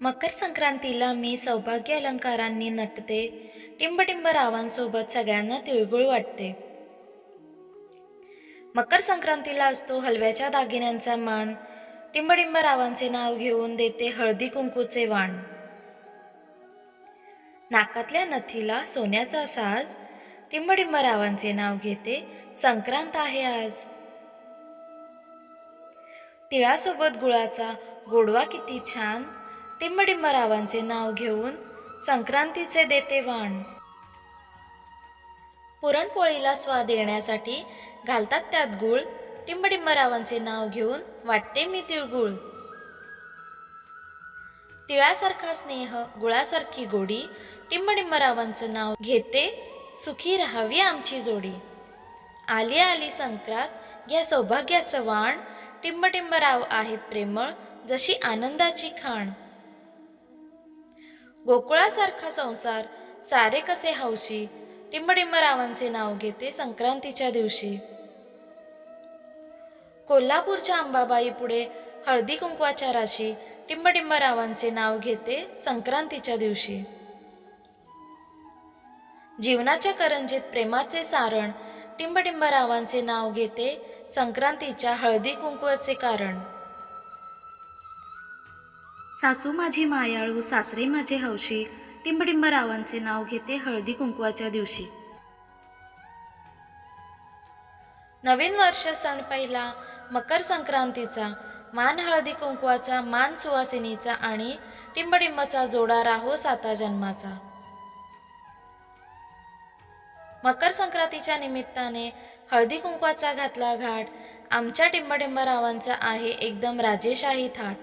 मकर संक्रांतीला मी सौभाग्य अलंकारांनी नटते टिंबटिंब रावांसोबत सगळ्यांना तिळगुळ वाटते. मकर संक्रांतीला असतो हलव्याच्या दागिन्यांचा मान टिंबडिंब रावांचे नाव घेऊन देते हळदी कुंकूचे वाण. नाकातल्या नथीला सोन्याचा साज टिंबडिंब रावांचे नाव घेते संक्रांत आहे आज. तिळासोबत गुळाचा गोडवा किती छान टिंबडिंब रावांचे नाव घेऊन संक्रांतीचे देते वाण. पुरणपोळीला स्वाद येण्यासाठी घालतात त्यात गुळ. टिंबडिंब रावांचे नाव घेऊन वाटते मी तिळगुळ. तिळासारखा स्नेह गुळासारखी गोडी टिंबडिंब रावांचं नाव घेते सुखी राहावी आमची जोडी. आली आली संक्रांत घ्या सौभाग्याचं वाण. टिंबटिंब राव आहेत प्रेमळ जशी आनंदाची खाण. गोकुळासारखा संसार सारे कसे हौशी? टिंबडिंब रावांचे नाव घेते संक्रांतीच्या दिवशी. कोल्हापूरच्या अंबाबाई पुढे हळदी कुंकवाच्या राशी टिंबडिंब रावांचे नाव घेते संक्रांतीच्या दिवशी. जीवनाच्या करंजीत प्रेमाचे सारण टिंबडिंब रावांचे नाव घेते संक्रांतीच्या हळदी कुंकवाचे कारण. सासू माझी मायाळू सासरे माझे हौशी टिंबडिंब रावांचे नाव घेते हळदी कुंकवाच्या दिवशी. नवीन वर्ष सण पहिला मकर संक्रांतीचा मान हळदी कुंकवाचा मान सुवासिनीचा आणि टिंबडिंबचा जोडा राहो साता जन्माचा. मकर संक्रांतीच्या निमित्ताने हळदी कुंकवाचा घातला घाट आमच्या टिंबडिंब रावांचा आहे एकदम राजेशाही थाट.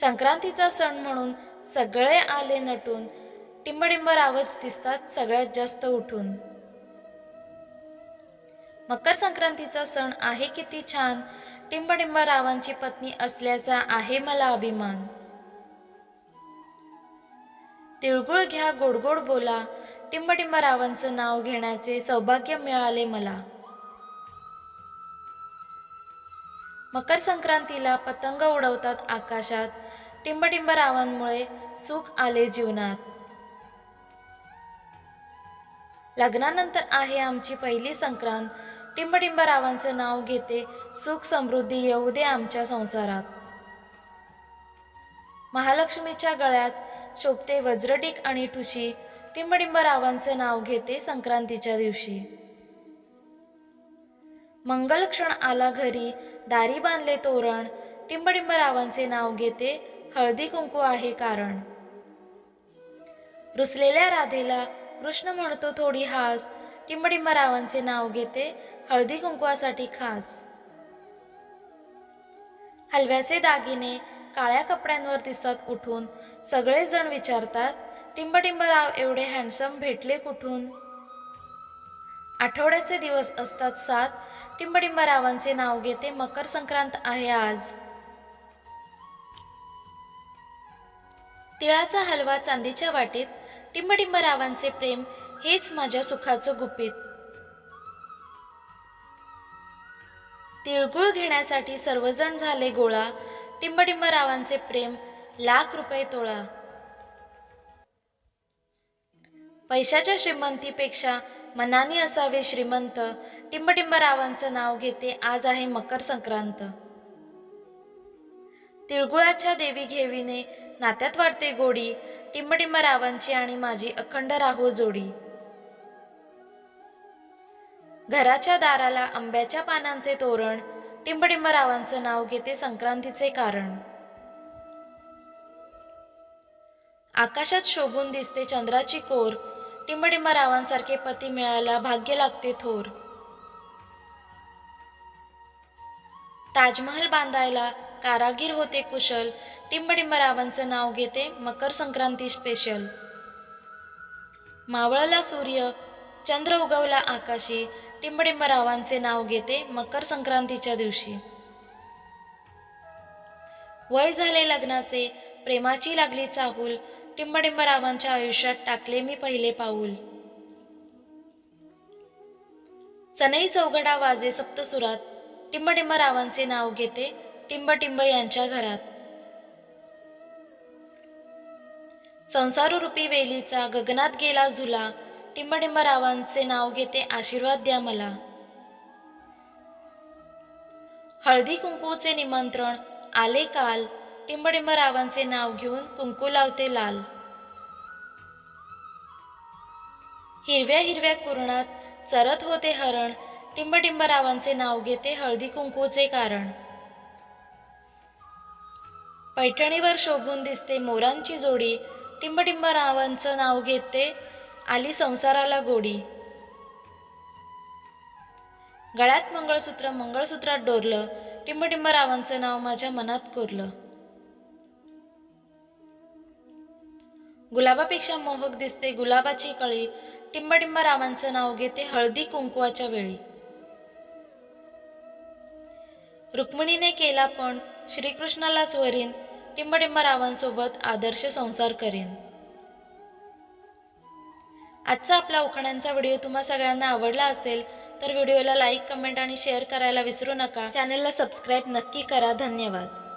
संक्रांतीचा सण म्हणून सगळे आले नटून. टिंबडिंब रावच दिसतात सगळ्यात जास्त उठून. मकर संक्रांतीचा सण आहे किती छान. टिंबडिंब रावांची पत्नी असल्याचा आहे मला अभिमान. तिळगुळ घ्या गोडगोड बोला. टिंबडिंब रावांचं नाव घेण्याचे सौभाग्य मिळाले मला. मकर संक्रांतीला पतंग उडवतात आकाशात. टिंबटिंब रावांमुळे सुख आले जीवनात. लग्नानंतर आहे आमची पहिली संक्रांत. टिंबटिंब रावांचं नाव घेते सुख समृद्धी येऊ दे आमच्या संसारात. महालक्ष्मीच्या गळ्यात शोभते वज्रटीक आणि ठुशी. टिंबडिंब रावांचं नाव घेते संक्रांतीच्या दिवशी. मंगल क्षण आला घरी दारी बांधले तोरण. टिंबडिंब रावांचे नाव घेते हळदी कुंकू आहे कारण. रुसलेल्या राधेला कृष्ण म्हणतो थोडी हास. टिंबडिंब रावांचे नाव घेते हळदी कुंकवासाठी खास. हलव्याचे दागिने काळ्या कपड्यांवर दिसतात उठून सगळेजण विचारतात टिंबटिंब राव एवढे हँडसम भेटले कुठून? आठवड्याचे दिवस असतात सात. टिंबडिंब रावांचे नाव घेते मकर संक्रांत आहे आज. तिळाचा हलवा चांदीच्या वाटेत टिंबडिंब रावांचे प्रेम हेच माझ्या सुखाचं गुपित. तिळगुळ घेण्यासाठी सर्वजण झाले गोळा टिंबडिंब रावांचे प्रेम लाख रुपये तोळा. पैशाच्या श्रीमंतीपेक्षा मनाने असावे श्रीमंत टिंबटिंब रावांचं नाव घेते आज आहे मकर संक्रांत. तिळगुळाच्या देवी घेवीने नात्यात वाढते गोडी टिंबटिंब रावांची आणि माझी अखंड राहू जोडी. घराच्या दाराला आंब्याच्या पानांचे तोरण टिंबटिंब रावांचं नाव घेते संक्रांतीचे कारण. आकाशात शोभून दिसते चंद्राची कोर टिंबडिंब रावांसारखे पती मिळायला भाग्य लागते थोर. ताजमहल बांधायला कारागीर होते कुशल टिंबडिंब रावांचं नाव घेते मकर संक्रांती स्पेशल मावळला सूर्य चंद्र उगवला आकाशी टिंबडिंब रावांचे नाव घेते मकर संक्रांतीच्या दिवशी. वय झाले लग्नाचे प्रेमाची लागली चाहूल टिंबडिंब रावांच्या आयुष्यात टाकले मी पहिले पाऊल. सनई चौघडा वाजे सप्तसुरात टिंबडिंब रावांचे नाव घेते टिंबटिंब यांच्या घरात. संसारूपी वेलीचा गगनात गेला झुला टिंबडिंब रावांचे नाव घेते आशीर्वाद द्या मला. हळदी कुंकूचे निमंत्रण आले काल टिंबडिंब रावांचे नाव घेऊन कुंकू लावते लाल. हिरव्या हिरव्या कुरणात चरत होते हरण टिंबडिंबरावांचे नाव घेते हळदी कुंकूचे कारण. पैठणीवर शोभून दिसते मोरांची जोडी टिंबटिंब रावांचं नाव घेते आली संसाराला गोडी. गळ्यात मंगळसूत्र मंगळसूत्रात डोरलं टिंबटिंब रावांचं नाव माझ्या मनात कोरलं. गुलाबापेक्षा मोहक दिसते गुलाबाची कळी टिंबटिंब रावांचं नाव घेते हळदी कुंकुवाच्या वेळी. रुक्मिणीने केला पण श्रीकृष्णालाच वरीन टिंबडिंब रावांसोबत आदर्श संसार करीन. आजचा आपला उखाण्यांचा व्हिडिओ तुम्हा सगळ्यांना आवडला असेल तर व्हिडिओला लाईक कमेंट आणि शेअर करायला विसरू नका. चॅनलला सबस्क्राईब नक्की करा. धन्यवाद.